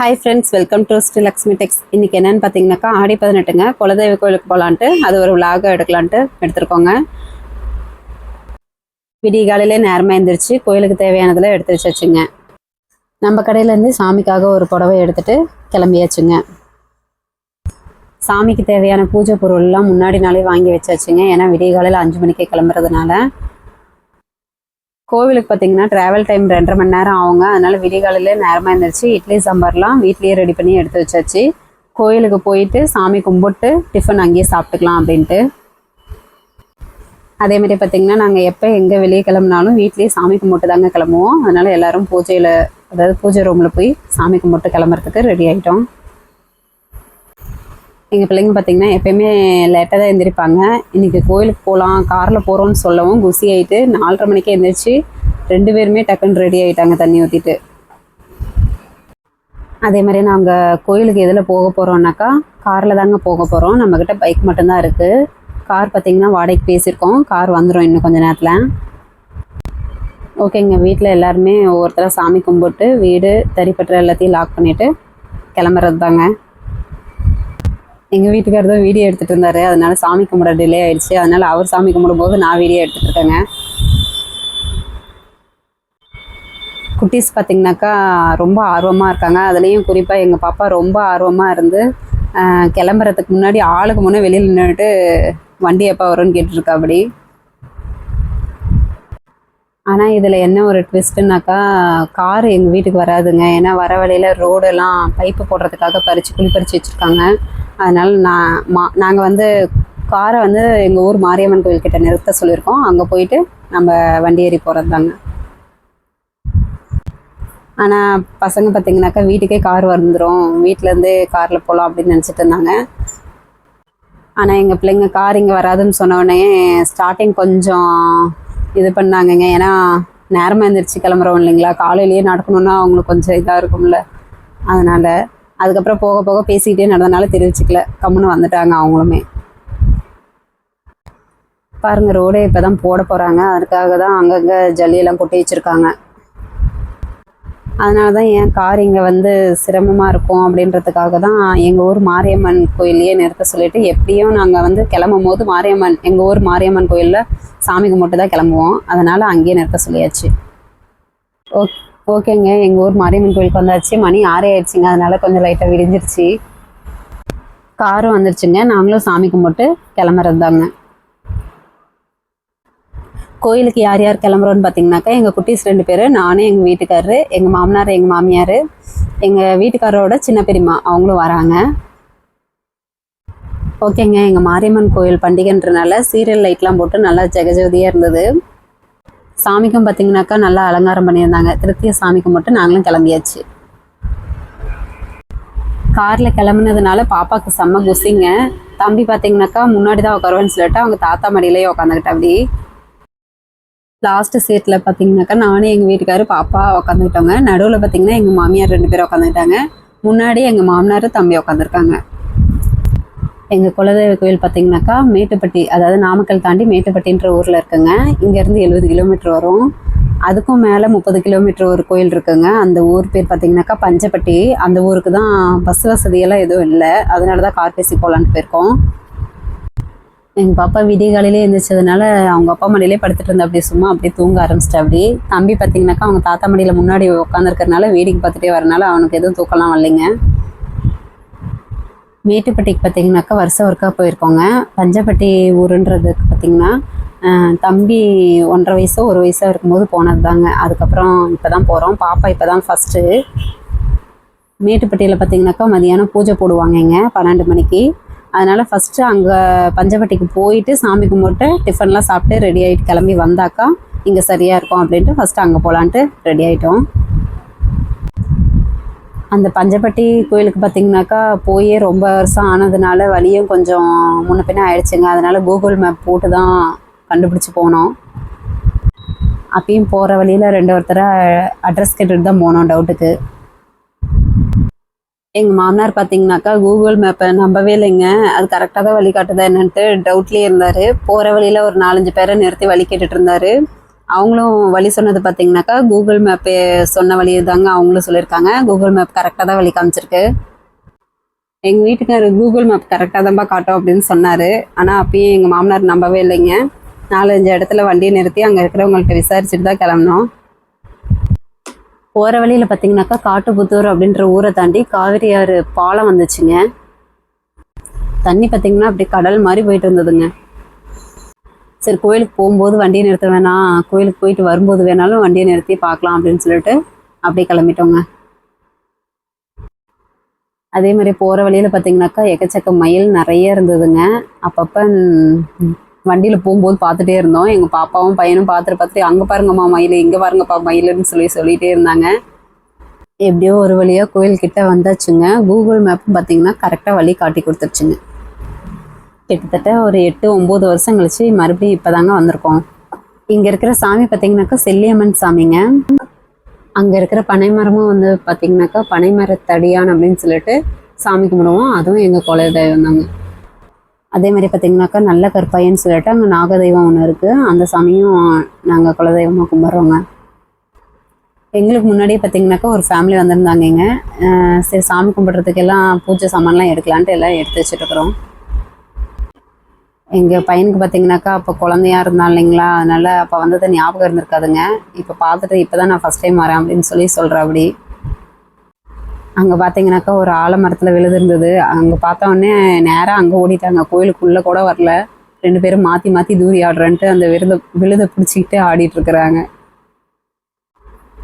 Hi friends welcome to Sri Lakshmi techs இன்னைக்கு என்னென்னு பார்த்தீங்கன்னாக்கா ஆடி பதினெட்டுங்க. குலதெய்வ கோயிலுக்கு போகலான்ட்டு அது ஒரு விலாக எடுக்கலான்ட்டு எடுத்துருக்கோங்க. விடிய காலையிலே நேரமாக எழுந்திரிச்சு கோயிலுக்கு தேவையானதெல்லாம் எடுத்து வச்சாச்சுங்க. நம்ம கடையிலேருந்து சாமிக்காக ஒரு புடவை எடுத்துகிட்டு கிளம்பியாச்சுங்க. சாமிக்கு தேவையான பூஜை பொருள்லாம் முன்னாடி நாளே வாங்கி வச்சாச்சுங்க. ஏன்னா விடிய காலையில் அஞ்சு மணிக்கே கிளம்புறதுனால. கோவிலுக்கு பார்த்தீங்கன்னா ட்ராவல் டைம் ரெண்டரை மணி நேரம் ஆகுங்க. அதனால விடிகாலையிலே நேரமாக இருந்துச்சு இட்லி சாம்பார்லாம் வீட்லேயே ரெடி பண்ணி எடுத்து வச்சாச்சு. கோயிலுக்கு போயிட்டு சாமி கும்பிட்டு டிஃபன் அங்கேயே சாப்பிட்டுக்கலாம் அப்படின்ட்டு. அதே மாதிரி பார்த்தீங்கன்னா நாங்கள் எப்போ எங்கே வெளியே கிளம்புனாலும் வீட்லேயே சாமி கும்பிட்டு தாங்க கிளம்புவோம். அதனால எல்லாரும் பூஜையில் அதாவது பூஜை ரூமில் போய் சாமி கும்பிட்டு கிளம்புறதுக்கு ரெடி ஆகிட்டோம் எங்கள் பிள்ளைங்க பார்த்தீங்கன்னா எப்பயுமே லேட்டாக தான் எழுந்திரிப்பாங்க இன்றைக்கி கோயிலுக்கு போகலாம் காரில் போகிறோம்னு சொல்லவும் குசி ஆகிட்டு நாலரை மணிக்கே எழுந்திரிச்சு ரெண்டு பேருமே டக்குன்னு ரெடி ஆகிட்டாங்க தண்ணி ஊற்றிட்டு அதே மாதிரி நாங்கள் கோயிலுக்கு எதில் போக போகிறோம்னாக்கா காரில் தாங்க போக போகிறோம் நம்மக்கிட்ட பைக் மட்டும்தான் இருக்குது கார் பார்த்திங்கன்னா வாடகைக்கு பேசியிருக்கோம். கார் வந்துடும் இன்னும் கொஞ்சம் நேரத்தில். ஓகேங்க வீட்டில் எல்லாருமே ஒவ்வொருத்தராக சாமி கும்பிட்டு வீடு தறிப்பட்டுற எல்லாத்தையும் லாக் பண்ணிவிட்டு கிளம்புறது தாங்க எங்கள் வீட்டுக்காரர் தான் வீடியோ எடுத்துகிட்டு இருந்தார். அதனால சாமி கும்பிட டிலே ஆயிடுச்சு. அதனால அவர் சாமி கும்பிடும்போது நான் வீடியோ எடுத்துகிட்டு இருக்கேங்க குட்டீஸ் பார்த்தீங்கன்னாக்கா ரொம்ப ஆர்வமாக இருக்காங்க. அதுலேயும் குறிப்பாக எங்கள் பாப்பா ரொம்ப ஆர்வமாக இருந்து கிளம்புறதுக்கு முன்னாடி ஆளுக்கு முன்னே வெளியில் நின்றுட்டு வண்டி எப்போ வரும்னு கேட்டுருக்கா அப்படி? ஆனால் இதில் என்ன ஒரு ட்விஸ்ட்டுனாக்கா கார் எங்கள் வீட்டுக்கு வராதுங்க. ஏன்னா வர வழியில் ரோடெல்லாம் பைப்பு போடுறதுக்காக பறித்து குழி பறித்து வச்சுருக்காங்க. அதனால் நான் மா நாங்கள் வந்து காரை வந்து எங்கள் ஊர் மாரியம்மன் கோயில்கிட்ட நிறுத்த சொல்லியிருக்கோம். அங்கே போயிட்டு நம்ம வண்டி ஏறி போகிறது தாங்க ஆனால் பசங்க பார்த்தீங்கன்னாக்கா வீட்டுக்கே கார் வந்துடும் வீட்டிலேருந்து காரில் போகலாம் அப்படின்னு நினச்சிட்டு இருந்தாங்க. ஆனால் எங்கள் பிள்ளைங்க கார் இங்கே வராதுன்னு சொன்ன உடனே ஸ்டார்டிங் கொஞ்சம் இது பண்ணாங்கங்க. ஏன்னா நேரமாக எழுந்திரிச்சு கிளம்புறோம் இல்லைங்களா? காலையிலேயே நடக்கணுன்னா அவங்களுக்கு கொஞ்சம் இதாக இருக்கும்ல. அதனால் அதுக்கப்புறம் போக போக பேசிக்கிட்டே நடந்தனால தெரிவிச்சுக்கல. கம்முன்னு வந்துட்டாங்க அவங்களுமே. பாருங்கள் ரோடே இப்போ தான் போட போகிறாங்க அதுக்காக தான் அங்கங்கே ஜல்லியெல்லாம் கொட்டி வச்சுருக்காங்க. அதனால தான் என் கார் இங்கே வந்து சிரமமாக இருக்கும் அப்படின்றதுக்காக தான் எங்கள் ஊர் மாரியம்மன் கோயிலையே நிறுத்த சொல்லிட்டு எப்படியும் நாங்கள் வந்து கிளம்பும் போது மாரியம்மன் எங்கள் ஊர் மாரியம்மன் கோயிலில் சாமி கும்பிட்டு தான் கிளம்புவோம். அதனால் அங்கேயே நிறுத்த சொல்லியாச்சு. ஓக் ஓகேங்க. எங்கள் ஊர் மாரியம்மன் கோயிலுக்கு வந்தாச்சு. மணி ஆறே ஆயிடுச்சுங்க. அதனால கொஞ்சம் லைட்டாக விடிஞ்சிருச்சு. காரும் வந்துருச்சுங்க. நாங்களும் சாமி கும்பிட்டு கிளம்புறது தாங்க கோயிலுக்கு யார் யார் கிளம்புறோன்னு பார்த்தீங்கன்னாக்கா எங்கள் குட்டீஸ் ரெண்டு பேர் நானே எங்கள் வீட்டுக்காரரு எங்கள் மாமனார் எங்கள் மாமியார் எங்கள் வீட்டுக்காரரோட சின்ன பெரியம்மா அவங்களும் வராங்க. ஓகேங்க எங்கள் மாரியம்மன் கோயில் பண்டிகைன்றனால சீரியல் லைட்லாம் போட்டு நல்லா ஜெகஜோதியாக இருந்தது. சாமிக்கும் பார்த்தீங்கன்னாக்கா நல்லா அலங்காரம் பண்ணியிருந்தாங்க. திருப்திய சாமிக்கு மட்டும் நாங்களும் கிளம்பியாச்சு. காரில் கிளம்புனதுனால பாப்பாவுக்கு செம்ம குசிங்க. தம்பி பார்த்தீங்கன்னாக்கா முன்னாடி தான் உட்காருவேன்னு சொல்லிட்டு அவங்க தாத்தா மடியிலேயே உட்காந்துக்கிட்ட அப்படி லாஸ்ட்டு சீட்டில் பார்த்தீங்கன்னாக்கா நானும் எங்கள் வீட்டுக்காரு பாப்பா உட்காந்துக்கிட்டோங்க நடுவில் பார்த்தீங்கன்னா எங்கள் மாமியார் ரெண்டு பேரும் உக்காந்துக்கிட்டாங்க. முன்னாடி எங்கள் மாமனார் தம்பி உட்காந்துருக்காங்க எங்கள் குலதெய்வ கோயில் பார்த்தீங்கன்னாக்கா மேட்டுப்பட்டி அதாவது நாமக்கல் தாண்டி மேட்டுப்பட்டின்ற ஊரில் இருக்குங்க. இங்கேருந்து எழுபது கிலோமீட்டர் வரும். அதுக்கும் மேலே முப்பது கிலோமீட்டர் ஒரு கோயில் இருக்குங்க. அந்த ஊர் பேர் பார்த்தீங்கன்னாக்கா பஞ்சப்பட்டி. அந்த ஊருக்கு தான் பஸ் வசதியெல்லாம் எதுவும் இல்லை. அதனால தான் கார் பேசி போகலான்ட்டு போயிருக்கோம். எங்கள் பாப்பா விடிய காலையிலே எழுந்திரிச்சதுனால அவங்க அப்பா மடியிலே படுத்துட்டு இருந்தா அப்படி சும்மா அப்படியே தூங்க ஆரம்பிச்சிட்டா. அப்படி தம்பி பார்த்தீங்கன்னாக்கா அவங்க தாத்தா மடியில் முன்னாடி உட்காந்துருக்கறனால வேடிக்கை பார்த்துட்டே வரனால அவனுக்கு எதுவும் தூக்கலாம் வரலைங்க. மேட்டுப்பட்டிக்கு பார்த்தீங்கன்னாக்கா வருஷம் ஒருக்கா போயிருக்கோங்க. பஞ்சப்பட்டி ஊருன்றதுக்கு பார்த்தீங்கன்னா தம்பி ஒன்றரை வயசோ ஒரு வயசோ இருக்கும்போது போனது தாங்க அதுக்கப்புறம் இப்போ தான் போகிறோம் பாப்பா இப்போ தான் ஃபஸ்ட்டு மேட்டுப்பட்டியில் பார்த்தீங்கன்னாக்கா மதியானம் பூஜை போடுவாங்கங்க பன்னெண்டு மணிக்கு. அதனால் ஃபஸ்ட்டு அங்கே பஞ்சப்பட்டிக்கு போயிட்டு சாமி கும்பிட்டு டிஃபன்லாம் சாப்பிட்டு ரெடி ஆகிட்டு கிளம்பி வந்தாக்கா இங்கே சரியாக இருக்கும் அப்படின்ட்டு ஃபஸ்ட்டு அங்கே போகலான்ட்டு ரெடி ஆகிட்டோம் அந்த பஞ்சப்பட்டி கோயிலுக்கு பார்த்தீங்கன்னாக்கா போயே ரொம்ப வருஷம் ஆனதுனால வழியும் கொஞ்சம் முன்ன பின்னே ஆயிடுச்சுங்க. அதனால் கூகுள் மேப் போட்டு தான் கண்டுபிடிச்சி போனோம். அப்பயும் போகிற வழியில் ரெண்டு ஒருத்தரை அட்ரஸ் கேட்டுட்டு தான் போனோம் டவுட்டுக்கு எங்கள் மாமனார் பார்த்தீங்கன்னாக்கா கூகுள் மேப்பை நம்பவே இல்லைங்க. அது கரெக்டாக தான் வழி காட்டுதா என்னன்ட்டு டவுட்லேயே இருந்தார். போகிற வழியில் ஒரு நாலஞ்சு பேரை நிறுத்தி வழி கேட்டுட்டு இருந்தார். அவங்களும் வழி சொன்னது பார்த்தீங்கன்னாக்கா கூகுள் மேப்பு சொன்ன வழி தாங்க அவங்களும் சொல்லியிருக்காங்க. கூகுள் மேப் கரெக்டாக தான் வழி காமிச்சிருக்கு. எங்கள் வீட்டுக்கார் கூகுள் மேப் கரெக்டாக தான்ப்பா காட்டும் அப்படின்னு சொன்னார். ஆனால் அப்பயும் எங்கள் மாமனார் நம்பவே இல்லைங்க. நாலஞ்சு இடத்துல வண்டியை நிறுத்தி அங்கே இருக்கிறவங்கள்ட்ட விசாரிச்சுட்டு தான் கிளம்பினோம். போகிற வழியில் பார்த்தீங்கன்னாக்கா காட்டுப்புத்தூர் அப்படின்ற ஊரை தாண்டி காவிரி ஆறு பாலம் வந்துச்சுங்க. தண்ணி பார்த்தீங்கன்னா அப்படி கடல் மாதிரி போயிட்டு இருந்ததுங்க. சரி கோயிலுக்கு போகும்போது வண்டியை நிறுத்த வேணாம். கோயிலுக்கு போயிட்டு வரும்போது வேணாலும் வண்டியை நிறுத்தி பார்க்கலாம் அப்படின்னு சொல்லிட்டு அப்படியே கிளம்பிட்டோங்க. அதே மாதிரி போகிற வழியில் பார்த்தீங்கன்னாக்கா எக்கச்சக்க மயில் நிறைய இருந்ததுங்க. அப்பப்போ வண்டியில் போகும்போது பார்த்துட்டே இருந்தோம். எங்கள் பாப்பாவும் பையனும் பார்த்துட்டு பார்த்துட்டு அங்கே பாருங்கம்மா மயில் இங்கே பாருங்கப்பா மயிலுன்னு சொல்லி சொல்லிகிட்டே இருந்தாங்க. எப்படியோ ஒரு வழியாக கோயில்கிட்ட வந்தாச்சுங்க. கூகுள் மேப்பும் பார்த்தீங்கன்னா கரெக்டாக வழி காட்டி கொடுத்துருச்சுங்க. கிட்டத்தட்ட ஒரு எட்டு ஒம்பது வருஷம் கழிச்சு மறுபடியும் இப்போ தாங்க வந்திருக்கோம். இங்கே இருக்கிற சாமி பார்த்தீங்கன்னாக்கா செல்லியம்மன் சாமிங்க. அங்கே இருக்கிற பனைமரமும் வந்து பார்த்தீங்கன்னாக்கா பனைமரத்தடியான் அப்படின்னு சொல்லிட்டு சாமி கும்பிடுவோம். அதுவும் எங்கள் குலதெய்வம் தாங்க. அதே மாதிரி பார்த்தீங்கன்னாக்கா நல்ல கற்பாயன்னு சொல்லிட்டு அங்கே நாகதெய்வம் ஒன்று இருக்குது அந்த சாமியும் நாங்கள் குலதெய்வமாக கும்பிட்றோங்க. எங்களுக்கு முன்னாடியே பார்த்தீங்கன்னாக்கா ஒரு ஃபேமிலி வந்திருந்தாங்கங்க சரி சாமி கும்பிட்றதுக்கெல்லாம் பூஜை சாமான்லாம் எடுக்கலான்ட்டு எல்லாம் எடுத்து வச்சுட்டுருக்குறோம். எங்கள் பையனுக்கு பார்த்தீங்கன்னாக்கா அப்போ குழந்தையா இருந்தான் இல்லைங்களா? அதனால் அப்போ வந்தது ஞாபகம் இருந்திருக்காதுங்க. இப்போ பார்த்துட்டு இப்போ தான் நான் ஃபஸ்ட் டைம் வரேன் அப்படின்னு சொல்லி சொல்கிறேன் அப்படி. அங்கே பார்த்தீங்கன்னாக்கா ஒரு ஆலமரத்தில் விழுதுருந்தது அங்கே பார்த்த உடனே நேராக அங்கே ஓடிட்டாங்க. கோயிலுக்குள்ளே கூட வரல. ரெண்டு பேரும் மாற்றி மாற்றி தூரி ஆடுறேன்ட்டு அந்த விருத விழுதை பிடிச்சிக்கிட்டு ஆடிட்டுருக்குறாங்க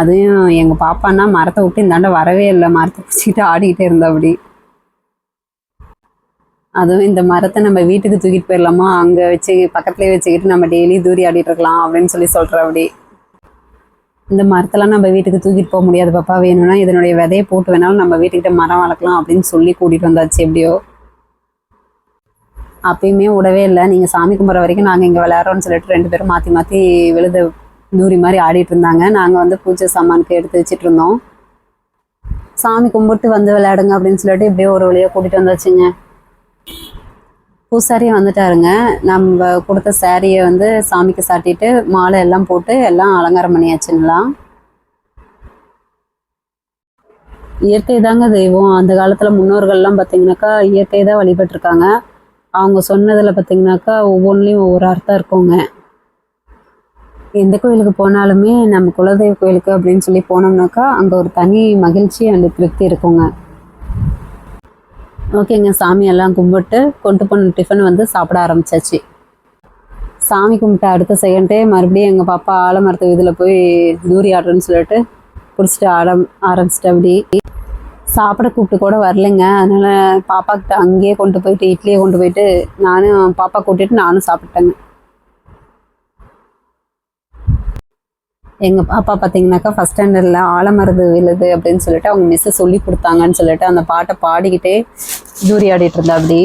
அதையும் எங்கள் பாப்பான்னா மரத்தை விட்டு இந்தாண்ட வரவே இல்லை. மரத்தை பிடிச்சிக்கிட்டு ஆடிக்கிட்டே இருந்தா அப்படி. அதுவும் இந்த மரத்தை நம்ம வீட்டுக்கு தூக்கிட்டு போயிடலாமா? அங்கே வச்சு பக்கத்துலேயே வச்சுக்கிட்டு நம்ம டெய்லி தூரி ஆடிட்டு இருக்கலாம் அப்படின்னு சொல்லி சொல்கிற அப்படி. இந்த மரத்தெல்லாம் நம்ம வீட்டுக்கு தூக்கிட்டு போக முடியாது பாப்பா. வேணும்னா இதனுடைய விதையை போட்டு வேணாலும் நம்ம வீட்டுக்கிட்ட மரம் வளர்க்கலாம் அப்படின்னு சொல்லி கூட்டிகிட்டு வந்தாச்சு எப்படியோ. அப்பயுமே விடவே இல்லை. நீங்கள் சாமி கும்பிட்ற வரைக்கும் நாங்கள் இங்கே விளையாடுறோம்னு சொல்லிட்டு ரெண்டு பேரும் மாற்றி மாற்றி விழுத தூரி மாதிரி ஆடிட்டு இருந்தாங்க. நாங்கள் வந்து பூஜை சாமானுக்கு எடுத்து வச்சிட்டு இருந்தோம். சாமி கும்பிட்டு வந்து விளையாடுங்க அப்படின்னு சொல்லிட்டு இப்படியே ஒரு வழியாக கூட்டிகிட்டு வந்தாச்சுங்க. பூசாரி வந்துட்டாருங்க. நம்ம கொடுத்த சாரியை வந்து சாமிக்கு சாட்டிட்டு மாலை எல்லாம் போட்டு எல்லாம் அலங்காரம் பண்ணியாச்சுங்களாம் இயற்கை தாங்க தெய்வம். அந்த காலத்தில் முன்னோர்கள்லாம் பார்த்தீங்கன்னாக்கா இயற்கை தான் வழிபட்டிருக்காங்க. அவங்க சொன்னதில் பார்த்தீங்கன்னாக்கா ஒவ்வொன்றுலேயும் ஒவ்வொரு அர்த்தம் இருக்குங்க. எந்த கோயிலுக்கு போனாலுமே நம்ம குலதெய்வ கோயிலுக்கு அப்படின்னு சொல்லி போனோம்னாக்கா அங்கே ஒரு தனி மகிழ்ச்சி அண்ட் திருப்தி இருக்குங்க. ஓகேங்க சாமியெல்லாம் கும்பிட்டு கொண்டு போன டிஃபன் வந்து சாப்பிட ஆரம்பிச்சாச்சு. சாமி கும்பிட்ட அடுத்த செகண்டே மறுபடியும் எங்கள் பாப்பா ஆலமரத்து இதில் போய் தூரி ஆடுறேன்னு சொல்லிட்டு பிடிச்சிட்டு ஆட ஆரம்பிச்சிட்டு அப்படி. சாப்பிட கூப்பிட்டு கூட வரலைங்க. அதனால் பாப்பாக்கிட்ட அங்கேயே கொண்டு போயிட்டு இட்லியை கொண்டு போயிட்டு நானும் பாப்பா கூட்டிட்டு நானும் சாப்பிட்டேங்க எங்கள் பாப்பா பார்த்தீங்கன்னாக்கா ஃபஸ்ட் ஸ்டாண்டர்டில் ஆலமரது விழுது அப்படின்னு சொல்லிட்டு அவங்க மிஸ்ஸு சொல்லி கொடுத்தாங்கன்னு சொல்லிட்டு அந்த பாட்டை பாடிக்கிட்டே தூரி ஆடிட்டு இருந்தா அப்படி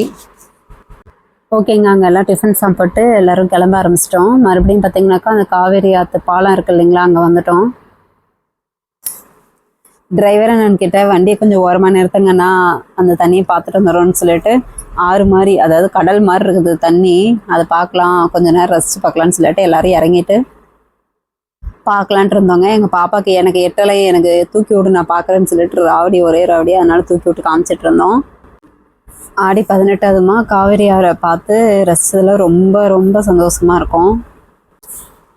ஓகேங்க அங்கே எல்லாம் டிஃபன் சாப்பிட்டு எல்லோரும் கிளம்ப ஆரம்பிச்சிட்டோம். மறுபடியும் பார்த்தீங்கன்னாக்கா அந்த காவேரி ஆற்று பாலம் இருக்கு இல்லைங்களா அங்கே வந்துட்டோம். டிரைவர் அண்ணன் கிட்ட வண்டியை கொஞ்சம் ஓரமாக நிறுத்துங்கண்ணா அந்த தண்ணியை பார்த்துட்டு வந்துடும்னு சொல்லிட்டு ஆறு மாதிரி அதாவது கடல் மாதிரி இருக்குது தண்ணி அதை பார்க்கலாம் கொஞ்ச நேரம் ரசித்து பார்க்கலான்னு சொல்லிட்டு எல்லோரும் இறங்கிட்டு பார்க்கலான்ட்டு இருந்தோங்க எங்கள் பாப்பாக்கு எனக்கு எட்டலையே எனக்கு தூக்கி விடு நான் பார்க்குறேன்னு சொல்லிட்டு ராவடி ஒரே ராவடி அதனால் தூக்கி விட்டு காமிச்சிட்டு இருந்தோம். ஆடி பதினெட்டாவதுமா காவேரி ஆறை பார்த்து ரசிச்சதுல ரொம்ப ரொம்ப சந்தோஷமா இருக்கும்.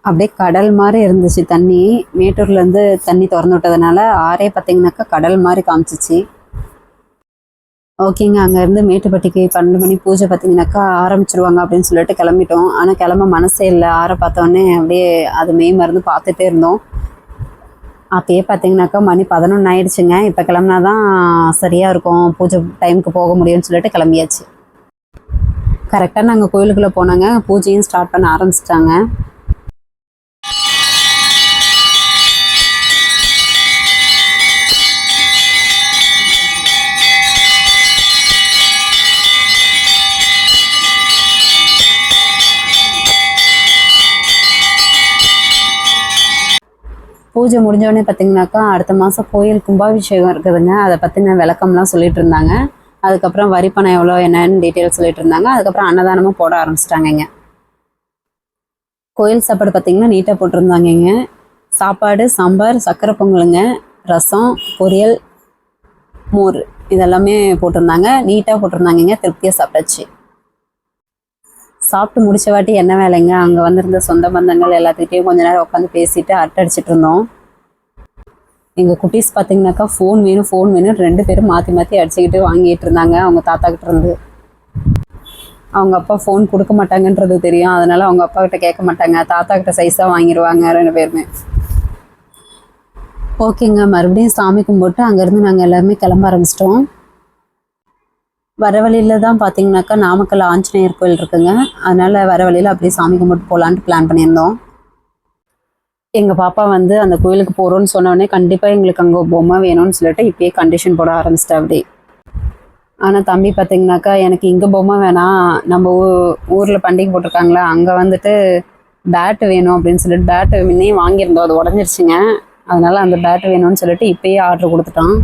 அப்படியே கடல் மாதிரி இருந்துச்சு தண்ணி. மேட்டூர்லேருந்து தண்ணி திறந்து விட்டதுனால ஆறே பார்த்தீங்கன்னாக்கா கடல் மாதிரி காமிச்சிச்சு. ஓகேங்க அங்கேருந்து மேட்டுப்பட்டிக்கு பன்னெண்டு மணி பூஜை பார்த்தீங்கன்னாக்கா ஆரம்பிச்சிருவாங்க அப்படின்னு சொல்லிட்டு கிளம்பிட்டோம். ஆனால் கிளம்ப மனசே இல்லை. ஆற பார்த்தோன்னே அப்படியே அது மே மருந்து பார்த்துட்டே இருந்தோம். அப்பயே பார்த்தீங்கன்னாக்கா மணி பதினொன்று ஆயிடுச்சுங்க. இப்போ கிளம்புனா தான் சரியாக இருக்கும். பூஜை டைமுக்கு போக முடியும்னு சொல்லிட்டு கிளம்பியாச்சு. கரெக்டாக நாங்கள் கோயிலுக்குள்ளே போனாங்க. பூஜையும் ஸ்டார்ட் பண்ண ஆரம்பிச்சிட்டாங்க. பூஜை முடிஞ்சோடனே பார்த்தீங்கன்னாக்கா அடுத்த மாதம் கோயில் கும்பாபிஷேகம் இருக்குதுங்க. அதை பற்றின விளக்கம்லாம் சொல்லிட்டு இருந்தாங்க. அதுக்கப்புறம் வரி பணம் எவ்வளோ என்னன்னு டீட்டெயில் சொல்லிட்டு இருந்தாங்க. அதுக்கப்புறம் அன்னதானமும் போட ஆரம்பிச்சிட்டாங்க இங்க கோயில் சாப்பாடு பார்த்தீங்கன்னா நீட்டாக போட்டிருந்தாங்கங்க. சாப்பாடு சாம்பார் சக்கரை பொங்கலுங்க ரசம் பொரியல் மோர் இதெல்லாமே போட்டிருந்தாங்க. நீட்டாக போட்டிருந்தாங்கங்க. திருப்தியாக சாப்பிட்டாச்சு. சாப்பிட்டு முடிச்ச வாட்டி என்ன வேலைங்க? அங்கே வந்திருந்த சொந்த பந்தங்கள் எல்லாத்துக்கிட்டையும் கொஞ்ச நேரம் உட்காந்து பேசிட்டு அரட்டடிச்சிட்டு இருந்தோம். எங்கள் குட்டீஸ் பார்த்தீங்கன்னாக்கா ஃபோன் வேணும் ஃபோன் வேணும் ரெண்டு பேரும் மாற்றி மாற்றி அடிச்சுக்கிட்டு வாங்கிட்டு இருந்தாங்க அவங்க தாத்தா கிட்ட இருந்து. அவங்க அப்பா ஃபோன் கொடுக்க மாட்டாங்கன்றது தெரியும். அதனால அவங்க அப்பா கிட்ட கேட்க மாட்டாங்க. தாத்தா கிட்ட சைஸாக வாங்கிடுவாங்க ரெண்டு பேருமே. ஓகேங்க. மறுபடியும் சாமி கும்பிட்டு அங்கேருந்து நாங்கள் எல்லாருமே கிளம்ப ஆரம்பிச்சிட்டோம். வர வழியில தான் பார்த்தீங்கன்னாக்கா நாமக்கல் ஆஞ்சநேயர் கோயில் இருக்குங்க. அதனால் வர வழியில் அப்படியே சாமி கும்பிட்டு போகலான்ட்டு பிளான் பண்ணியிருந்தோம். எங்கள் பாப்பா வந்து அந்த கோயிலுக்கு போகிறோன்னு சொன்னோடனே கண்டிப்பாக எங்களுக்கு அங்கே பொம்மை வேணும்னு சொல்லிட்டு இப்பயே கண்டிஷன் போட ஆரம்பிச்சிட்டா அப்படி. ஆனால் தம்பி பார்த்தீங்கன்னாக்கா எனக்கு இங்கே பொம்மை வேணாம். நம்ம ஊ ஊரில் பண்டிகை போட்டிருக்காங்களா அங்கே வந்துட்டு பேட்டு வேணும் அப்படின்னு சொல்லிட்டு பேட்டு முன்னே வாங்கியிருந்தோம். அது உடஞ்சிருச்சுங்க. அதனால் அந்த பேட்டு வேணும்னு சொல்லிட்டு இப்பயே ஆர்டர் கொடுத்துட்டான்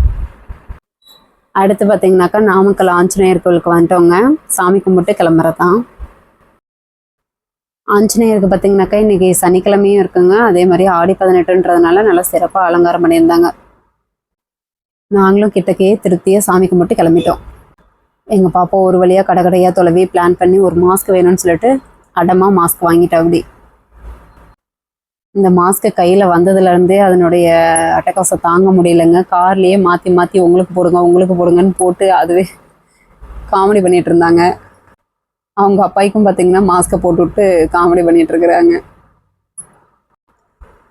அடுத்து பார்த்திங்கனாக்கா நாமக்கல் ஆஞ்சநேயர் கோயிலுக்கு வந்துட்டோங்க. சாமி கும்பிட்டு கிளம்புறதான் ஆஞ்சநேயருக்கு பார்த்தீங்கன்னாக்கா இன்றைக்கி சனிக்கிழமையும் இருக்குங்க. அதே மாதிரி ஆடி பதினெட்டுன்றதுனால நல்லா சிறப்பாக அலங்காரம் பண்ணியிருந்தாங்க. நாங்களும் கிட்டக்கே திருப்தியாக சாமி கும்பிட்டு கிளம்பிட்டோம். எங்கள் பாப்பா ஒரு வழியாக கடை கடையாக தொலைவி பிளான் பண்ணி ஒரு மாஸ்க் வேணும்னு சொல்லிட்டு அடமாக மாஸ்க் வாங்கிட்டா அப்படி. இந்த மாஸ்க்கு கையில் வந்ததுலேருந்தே அதனுடைய அட்டகாசம் தாங்க முடியலைங்க. கார்லேயே மாற்றி மாற்றி உங்களுக்கு போடுங்க உங்களுக்கு போடுங்கன்னு போட்டு அதுவே காமெடி பண்ணிட்டு இருந்தாங்க அவங்க அப்பாய்க்கும் பார்த்தீங்கன்னா மாஸ்க்கை போட்டுவிட்டு காமெடி பண்ணிட்டு இருக்கிறாங்க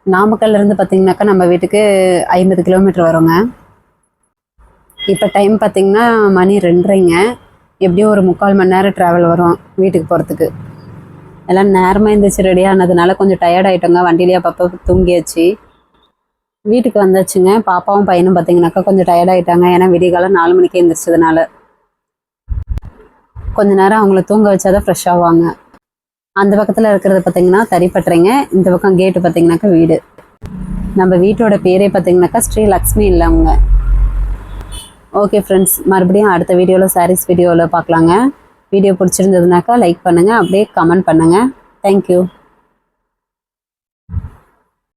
நாமக்கல்ல இருந்து பார்த்தீங்கன்னாக்கா நம்ம வீட்டுக்கு ஐம்பது கிலோமீட்டர் வருங்க. இப்போ டைம் பார்த்தீங்கன்னா மணி ரெண்டரைங்க. எப்படியும் ஒரு முக்கால் மணி நேரம் ட்ராவல் வரும் வீட்டுக்கு போகிறதுக்கு எல்லாம் நேரமாக இருந்துச்சு ரெடி ஆனதுனால கொஞ்சம் டயர்ட் ஆகிட்டோங்க வண்டியிலேயே அப்பப்போ தூங்கியாச்சு. வீட்டுக்கு வந்தாச்சுங்க. பாப்பாவும் பையனும் பார்த்தீங்கன்னாக்கா கொஞ்சம் டயர்ட் ஆகிட்டாங்க ஏன்னா விடியகாலம் நாலு மணிக்கு எழுந்திரிச்சதுனால கொஞ்ச நேரம் அவங்கள தூங்க வச்சாதான் ஃப்ரெஷ் ஆவாங்க. அந்த பக்கத்தில் இருக்கிறது பார்த்தீங்கன்னா தறிப்பட்டுறீங்க. இந்த பக்கம் கேட்டு பார்த்தீங்கன்னாக்கா வீடு. நம்ம வீட்டோட பேரே பார்த்தீங்கன்னாக்கா ஸ்ரீ லக்ஷ்மி இல்லைங்க. ஓகே ஃப்ரெண்ட்ஸ் மறுபடியும் அடுத்த வீடியோவில் சாரீஸ் வீடியோவில் பார்க்கலாங்க வீடியோ பிடிச்சிருந்ததுனாக்கா லைக் பண்ணுங்கள் அப்படியே கமெண்ட் பண்ணுங்கள் தேங்க்யூ